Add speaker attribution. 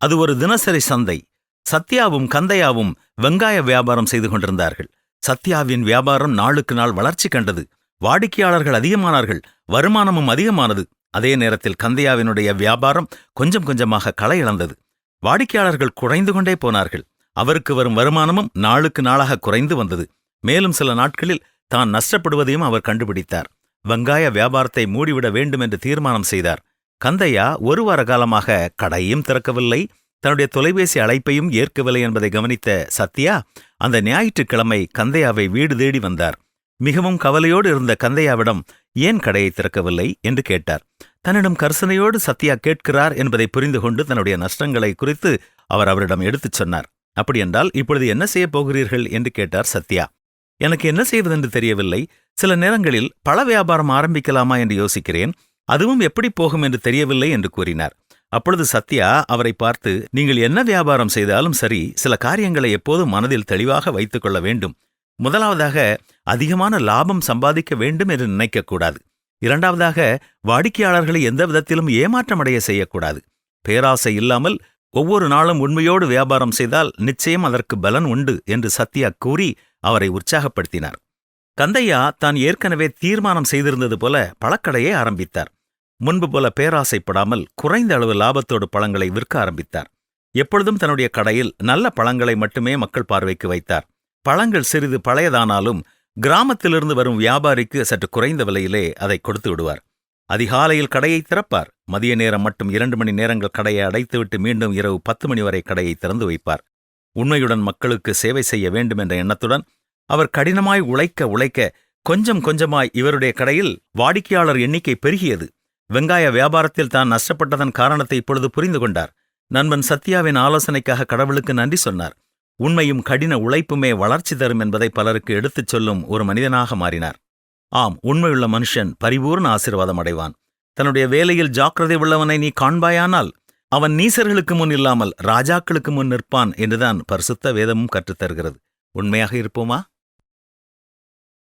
Speaker 1: அது ஒரு தினசரி சந்தை. சத்யாவும் கந்தையாவும் வெங்காய வியாபாரம் செய்து கொண்டிருந்தார்கள். சத்யாவின் வியாபாரம் நாளுக்கு நாள் வளர்ச்சி கண்டது. வாடிக்கையாளர்கள் அதிகமானார்கள். வருமானமும் அதிகமானது. அதே நேரத்தில் கந்தையாவினுடைய வியாபாரம் கொஞ்சம் கொஞ்சமாக களை இழந்தது வாடிக்கையாளர்கள் குறைந்து கொண்டே போனார்கள். அவருக்கு வரும் வருமானமும் நாளுக்கு நாளாக குறைந்து வந்தது. மேலும் சில நாட்களில் தான் நஷ்டப்படுவதையும் அவர் கண்டுபிடித்தார். வெங்காய வியாபாரத்தை மூடிவிட வேண்டும் என்று தீர்மானம் செய்தார். கந்தையா ஒரு வார காலமாக கடையும் திறக்கவில்லை. தன்னுடைய தொலைபேசி அழைப்பையும் ஏற்கவில்லை என்பதை கவனித்த சத்யா அந்த ஞாயிற்றுக்கிழமை கந்தையாவை வீடு தேடி வந்தார். மிகவும் கவலையோடு இருந்த கந்தையாவிடம் ஏன் கடையை திறக்கவில்லை? என்று கேட்டார். தன்னிடம் கர்சனையோடு சத்யா கேட்கிறார் என்பதை புரிந்து கொண்டு தன்னுடைய நஷ்டங்களை குறித்து அவர் அவரிடம் எடுத்துச் சொன்னார். அப்படியென்றால் இப்பொழுது என்ன செய்யப் போகிறீர்கள்? என்று கேட்டார் சத்யா. எனக்கு என்ன செய்வதென்று தெரியவில்லை. சில நேரங்களில் பழ வியாபாரம் ஆரம்பிக்கலாமா? என்று யோசிக்கிறேன். அதுவும் எப்படி போகும் என்று தெரியவில்லை என்று கூறினார். அப்பொழுது சத்யா அவரை பார்த்து நீங்கள் என்ன வியாபாரம் செய்தாலும் சரி சில காரியங்களை எப்போதும் மனதில் தெளிவாக வைத்துக் கொள்ள வேண்டும். முதலாவதாக அதிகமான லாபம் சம்பாதிக்க வேண்டும் என்று நினைக்கக்கூடாது இரண்டாவதாக வாடிக்கையாளர்களை எந்த விதத்திலும் ஏமாற்றமடைய செய்யக்கூடாது. பேராசை இல்லாமல் ஒவ்வொரு நாளும் உண்மையோடு வியாபாரம் செய்தால் நிச்சயம் அதற்கு பலன் உண்டு என்று சத்யா கூறி அவரை உற்சாகப்படுத்தினார். கந்தையா தான் ஏற்கனவே தீர்மானம் செய்திருந்தது போல பழக்கடையை ஆரம்பித்தார். முன்பு போல பேராசைப்படாமல் குறைந்த அளவு லாபத்தோடு பழங்களை விற்க ஆரம்பித்தார். எப்பொழுதும் தன்னுடைய கடையில் நல்ல பழங்களை மட்டுமே மக்கள் பார்வைக்கு வைத்தார். பழங்கள் சிறிது பழையதானாலும் கிராமத்திலிருந்து வரும் வியாபாரிக்கு சற்று குறைந்த விலையிலே அதை கொடுத்து விடுவார். அதிகாலையில் கடையை திறப்பார். மதிய நேரம் மட்டும் இரண்டு மணி நேரங்கள் கடையை அடைத்துவிட்டு மீண்டும் இரவு பத்து மணி வரை கடையை திறந்து வைப்பார். உண்மையுடன் மக்களுக்கு சேவை செய்ய வேண்டும் என்ற எண்ணத்துடன் அவர் கடினமாய் உழைக்க உழைக்க கொஞ்சம் கொஞ்சமாய் இவருடைய கடையில் வாடிக்கையாளர் எண்ணிக்கை பெருகியது. வெங்காய வியாபாரத்தில் தான் நஷ்டப்பட்டதன் காரணத்தை இப்பொழுது புரிந்து கொண்டார். நண்பன் சத்யாவின் ஆலோசனைக்காக கடவுளுக்கு நன்றி சொன்னார். உண்மையும் கடின உழைப்புமே வளர்ச்சி தரும் என்பதை பலருக்கு எடுத்துச் சொல்லும் ஒரு மனிதனாக மாறினார். ஆம் உண்மையுள்ள மனுஷன் பரிபூர்ண ஆசீர்வாதம் அடைவான். தன்னுடைய வேலையில் ஜாக்கிரதை உள்ளவனை நீ காண்பாயானால் அவன் நீசர்களுக்கு முன் இல்லாமல் ராஜாக்களுக்கு முன் நிற்பான் என்றுதான் பரிசுத்த வேதமும் கற்றுத்தருகிறது. உண்மையாக இருப்போமா?